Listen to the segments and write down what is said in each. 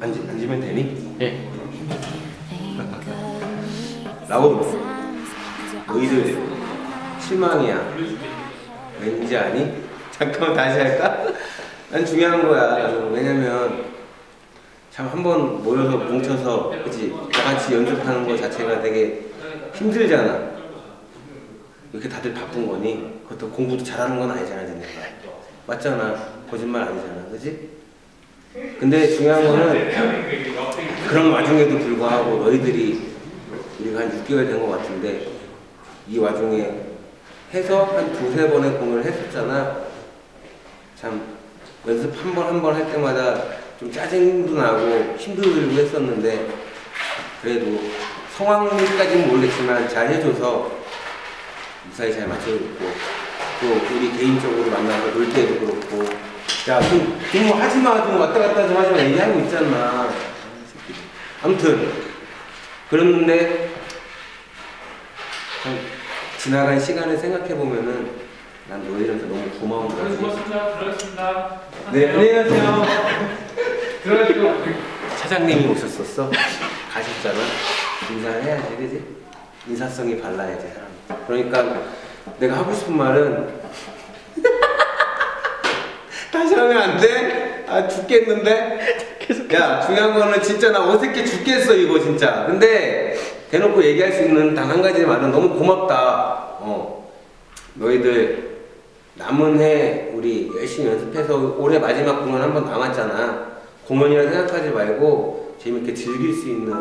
앉, 앉으면 되니? 예. you're 너희들 실망이야 왠지 아니? 잠깐만 다시 할까? 난 중요한 거야 왜냐면 참 한 번 모여서 뭉쳐서 그치 다 같이 연습하는 거 자체가 되게 힘들잖아. 이렇게 다들 바쁜 거니? 그것도 공부도 잘하는 건 아니잖아 내가 맞잖아. 거짓말 아니잖아. 그지? 근데 중요한 거는 그런 와중에도 불구하고 너희들이 우리가 한 6개월 된 것 같은데 이 와중에 해서 한 두세 번의 공연을 했었잖아. 참 연습 한 번 한 번 할 때마다 좀 짜증도 나고 힘들고 했었는데 그래도 성황리까지는 모르겠지만 잘 해줘서 무사히 잘 맞춰줬고 또 우리 개인적으로 만나서 놀 때도 그렇고 야좀 좀 하지마 좀 왔다 갔다 좀 하지마 얘기하고 있잖아 아무튼 그랬는데 참 지나간 시간을 생각해 보면은 난 너희들한테 너무 고마운 네, 거지. 고맙습니다. 들어가겠습니다. 네, 안녕하세요. 들어가시고. 차장님이 오셨었어? 가셨잖아. 인사를 해야지, 그지? 인사성이 발라야지, 사람. 그러니까 내가 하고 싶은 말은 다시 하면 안 돼? 아 죽겠는데? 야 중요한 거는 진짜 나 어색해 죽겠어 이거 진짜. 근데 대놓고 얘기할 수 있는 단 한 가지 말은 너무 고맙다. 어 너희들 남은 해 우리 열심히 연습해서 올해 마지막 공연 한 번 남았잖아. 공연이라 생각하지 말고 재밌게 즐길 수 있는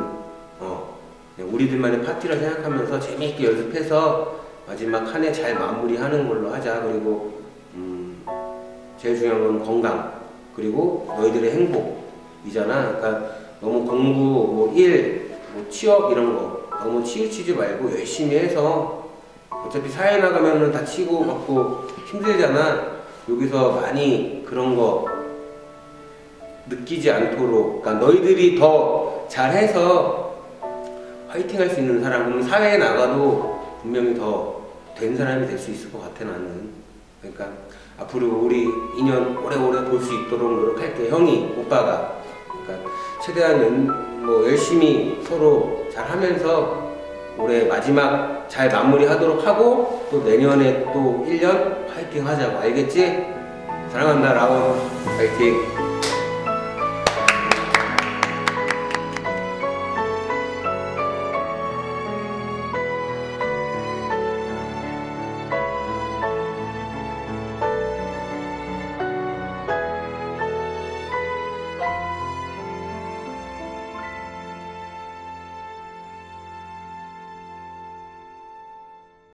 어 그냥 우리들만의 파티라 생각하면서 재밌게 연습해서 마지막 한 해 잘 마무리하는 걸로 하자. 그리고 음 제일 중요한 건 건강 그리고 너희들의 행복이잖아. 그러니까 너무 공부, 뭐 일, 뭐 취업 이런 거 너무 치우치지 말고 열심히 해서 어차피 사회 나가면은 다 치고 받고 힘들잖아. 여기서 많이 그런 거 느끼지 않도록, 그러니까 너희들이 더 잘해서 화이팅 할 수 있는 사람, 그러면 사회에 나가도 분명히 더 된 사람이 될 수 있을 것 같아, 나는. 그러니까 앞으로 우리 인연 오래오래 볼 수 있도록 노력할게, 형이, 오빠가. 그러니까 최대한 연- 뭐 열심히 서로 잘 하면서 올해 마지막 잘 마무리하도록 하고 또 내년에 또 1년 파이팅 하자고 알겠지? 사랑한다 라온 파이팅